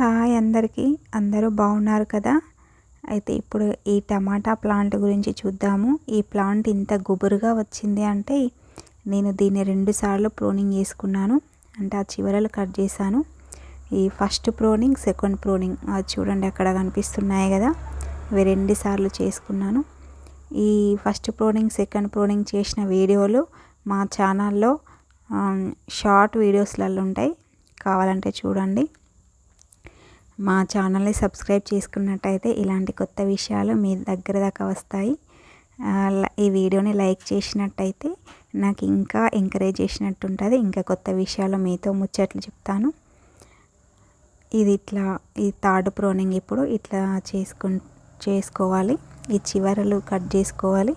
Hi అందరికీ. అందరూ బాగున్నారు కదా? అయితే ఇప్పుడు ఈ టమాటా ప్లాంట్ గురించి చూద్దాము. ఈ ప్లాంట్ ఇంత గుబురుగా వచ్చింది అంటే నేను దీన్ని రెండు సార్లు ప్రోనింగ్ చేసుకున్నాను. అంటే ఆ చివరలు కట్ చేశాను. ఈ ఫస్ట్ ప్రోనింగ్ సెకండ్ ప్రోనింగ్ అది చూడండి అక్కడ కనిపిస్తున్నాయి కదా? ఇవి రెండు సార్లు చేసుకున్నాను. ఈ ఫస్ట్ ప్రోనింగ్ సెకండ్ ప్రోనింగ్ చేసిన వీడియోలు మా ఛానల్లో షార్ట్ వీడియోస్లలో ఉంటాయి. కావాలంటే చూడండి. మా ఛానల్ని సబ్స్క్రైబ్ చేసుకున్నట్టయితే ఇలాంటి కొత్త విషయాలు మీ దగ్గర దాకా వస్తాయి. ఈ వీడియోని లైక్ చేసినట్టయితే నాకు ఇంకా ఎంకరేజ్ చేసినట్టు ఉంటుంది ఇంకా కొత్త విషయాలు మీతో ముచ్చట్లు చెప్తాను. ఇది ఇట్లా ఈ థర్డ్ ప్రోనింగ్ ఇప్పుడు ఇట్లా చేసుకు చేసుకోవాలి. ఈ చివరలు కట్ చేసుకోవాలి.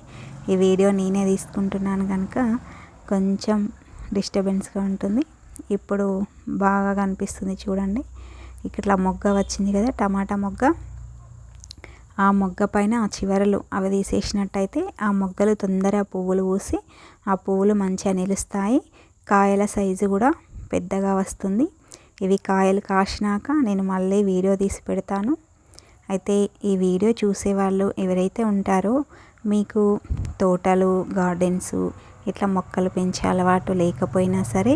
ఈ వీడియో నేనే తీసుకుంటున్నాను కనుక కొంచెం డిస్టర్బెన్స్గా ఉంటుంది. ఇప్పుడు బాగా కనిపిస్తుంది చూడండి. ఇట్లా మొగ్గ వచ్చింది కదా టమాటా మొగ్గ. ఆ మొగ్గ పైన ఆ చివరలు అవి తీసేసినట్టయితే ఆ మొగ్గలు తొందరగా పువ్వులు పూసి ఆ పువ్వులు మంచిగా నిలుస్తాయి. కాయల సైజు కూడా పెద్దగా వస్తుంది. ఇవి కాయలు కాసినాక నేను మళ్ళీ వీడియో తీసి పెడతాను. అయితే ఈ వీడియో చూసేవాళ్ళు ఎవరైతే ఉంటారో మీకు తోటలు గార్డెన్స్ ఇట్లా మొక్కలు పెంచే అలవాటు లేకపోయినా సరే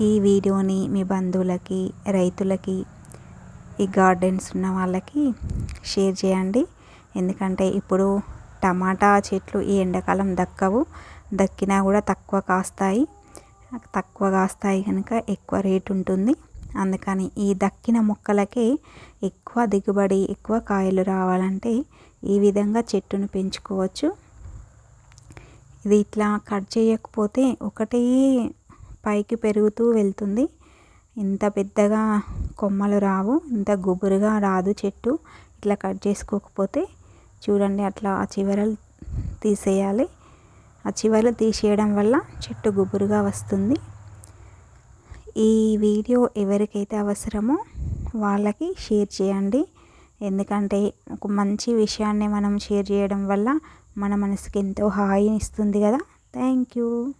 ఈ వీడియోని మీ బంధువులకి రైతులకి ఈ గార్డెన్స్ ఉన్న వాళ్ళకి షేర్ చేయండి. ఎందుకంటే ఇప్పుడు టమాటా చెట్లు ఈ ఎండాకాలం దక్కవు. దక్కినా కూడా తక్కువ కాస్తాయి. తక్కువ కాస్తాయి కనుక ఎక్కువ రేటు ఉంటుంది. అందుకని ఈ దక్కిన మొక్కలకే ఎక్కువ దిగుబడి ఎక్కువ కాయలు రావాలంటే ఈ విధంగా చెట్టును పెంచుకోవచ్చు. ఇది ఇట్లా కట్ చేయకపోతే ఒకటే పైకి పెరుగుతూ వెళ్తుంది. ఇంత పెద్దగా కొమ్మలు రావు ఇంత గుబురుగా రాదు చెట్టు. ఇట్లా కట్ చేసుకోకపోతే చూడండి అట్లా ఆ చివరలు తీసేయాలి. ఆ చివరలు తీసేయడం వల్ల చెట్టు గుబురుగా వస్తుంది. ఈ వీడియో ఎవరికైతే అవసరమో వాళ్ళకి షేర్ చేయండి. ఎందుకంటే ఒక మంచి విషయాన్ని మనం షేర్ చేయడం వల్ల మన మనసుకి ఎంతో హాయిని ఇస్తుంది కదా. Thank you.